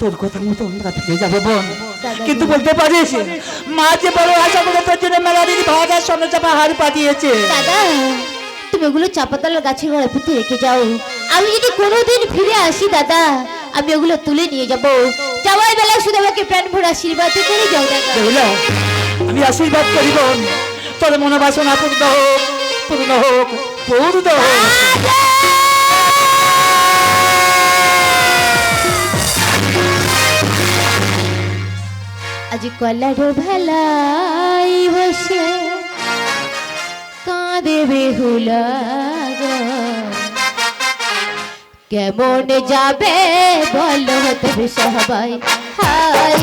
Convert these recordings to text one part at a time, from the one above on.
তোর কথা মতো আমরা ফিরে যাব বোন। কিন্তু বলতে পারিস মা যে বড় আশা করে তোর জন্য মেলারির আর স্বর্ণ চাপা হার পাঠিয়েছে। দাদা তুমি ওগুলো চাপাতলার গাছের গোড়ায় পুঁতে রেখে যাও। আমি যদি কোনোদিন ফিরে আসি দাদা আমি ওগুলো তুলে নিয়ে যাব। যাওয়ার বেলা শুধু আমাকে প্রাণ ভরে আশীর্বাদ করে যাও দাদা। আমি আশীর্বাদ করি বোন। তোর মনোবাসনা পূর্ণ হোক পূর্ণ হোক পূর্ণ হোক। আজ কলার ভেলাই বসে কাঁদে বেহুলা। কেমন যাবে বলো তবে সবাই? হাই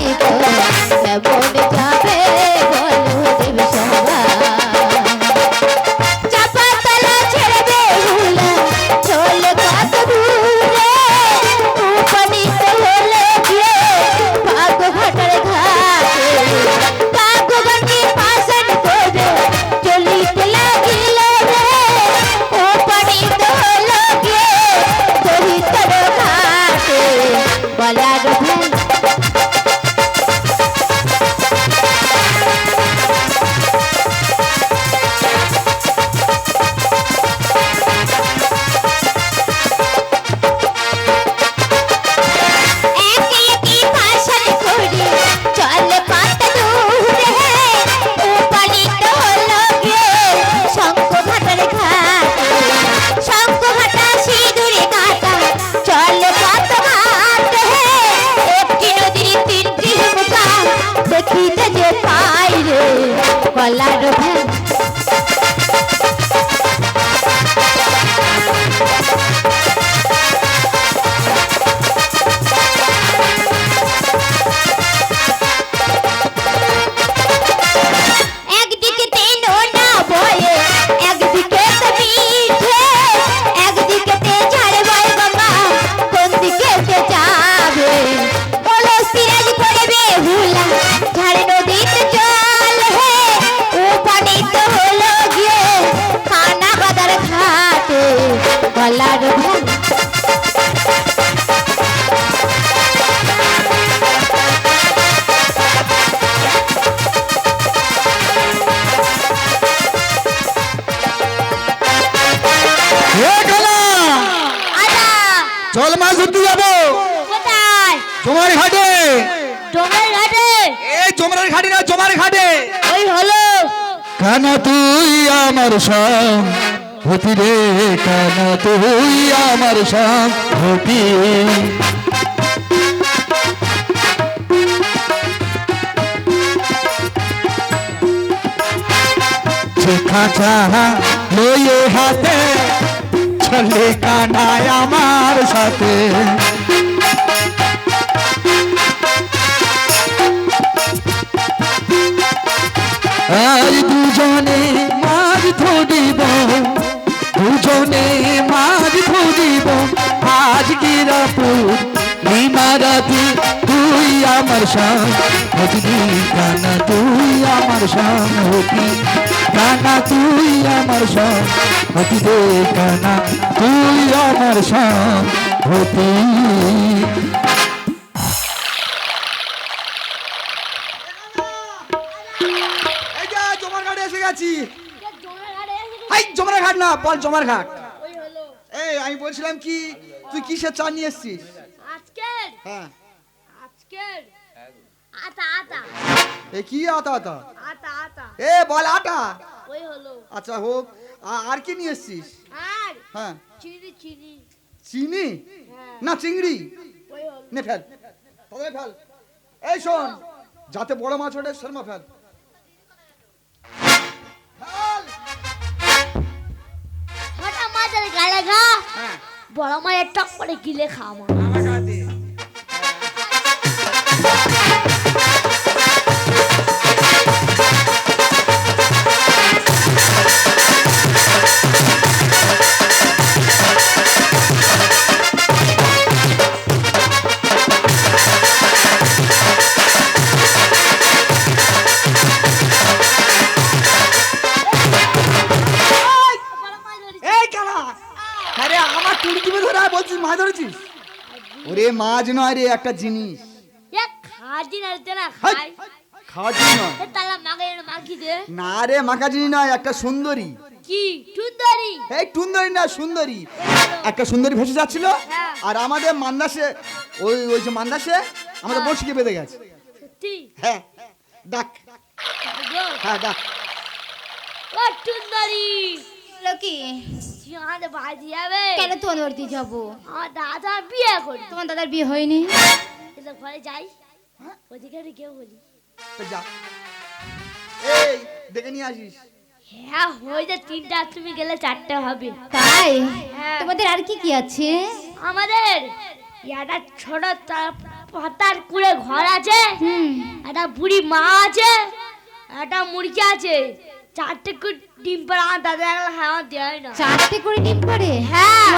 ঘাটে ঘাটে। এই জমার ঘাটে না জমার ঘাটে। ওই হলো। কেন তুই আমার সঙ্গ? হতি রে কেন তুই আমার সঙ্গ? হতি। খাঁচা লইয়ে হাতে চলে কানায় আমার সাথে। আজ দুজনে মাছ ধরিব, দুজনে মাছ ধরিব। আজ কিরাপুর নিমারাতি, তুই আমার সাং হতি কানা, তুই আমার সাং হতি কানা, তুই আমার সাং হতি রে কানা, তুই আমার সাং হতি গেছি হাই জমার ঘাট না বল জমার ঘাট। এই আমি বলছিলাম কি তুই কিসের চা নিয়ে এসছিস? আজকের? হ্যাঁ। এ কি আতা আতা? এ বল আটা। ওই হলো। আচ্ছা হোক। আর কি নিয়ে এসছিস? আর? হ্যাঁ। চিনি চিনি। চিনি? হ্যাঁ। না চিংড়ি? নে ফেল। তবে ফেল। এই শোন যাতে বড় মাছ ওঠে শর্মা ফেল। বড় মায়ের টক করে গিলে খাওয়া কাছে মাছ ধরেছিস? ওরে মাছ নয় রে একটা জিনিস। না রে মাখি জিনিস নয় একটা সুন্দরী। কি? সুন্দরী? এই সুন্দরী না সুন্দরী। একটা সুন্দরী ভেসে যাচ্ছিল হ্যাঁ। আর আমাদের মান্দাসে ওই ওই যে মান্দাসে আমাদের হ্যাঁ। বসিকে বেঁধে গেছে। হ্যাঁ ডাক। হ্যাঁ ডাক। ও সুন্দরী। লোকি তুই আমাদের বাড়ি যাবে। কেন তোমার বাড়িতে যাব? আমার দাদা বিয়ে করি তোমার দাদার বিয়ে হয়নি? এসে ঘরে যাই। ওদিকে আমি কেউ বলি। যা। এই দেখে নিয়ে আসিস। হ্যাঁ হয়ে যে তিনটা তুমি গেলে চারটে হবে। তাই? হ্যাঁ। তোমাদের আর কি কি আছে? আমাদের একটা ছোট পাতার কুড়ে ঘর আছে। একটা বুড়ি মা আছে। একটা মুরগি আছে। চারটে করে ডিম পারে আমার দাদা হ্যাঁ খাওয়া দেয় না। চারটে করে ডিম পারে হ্যাঁ।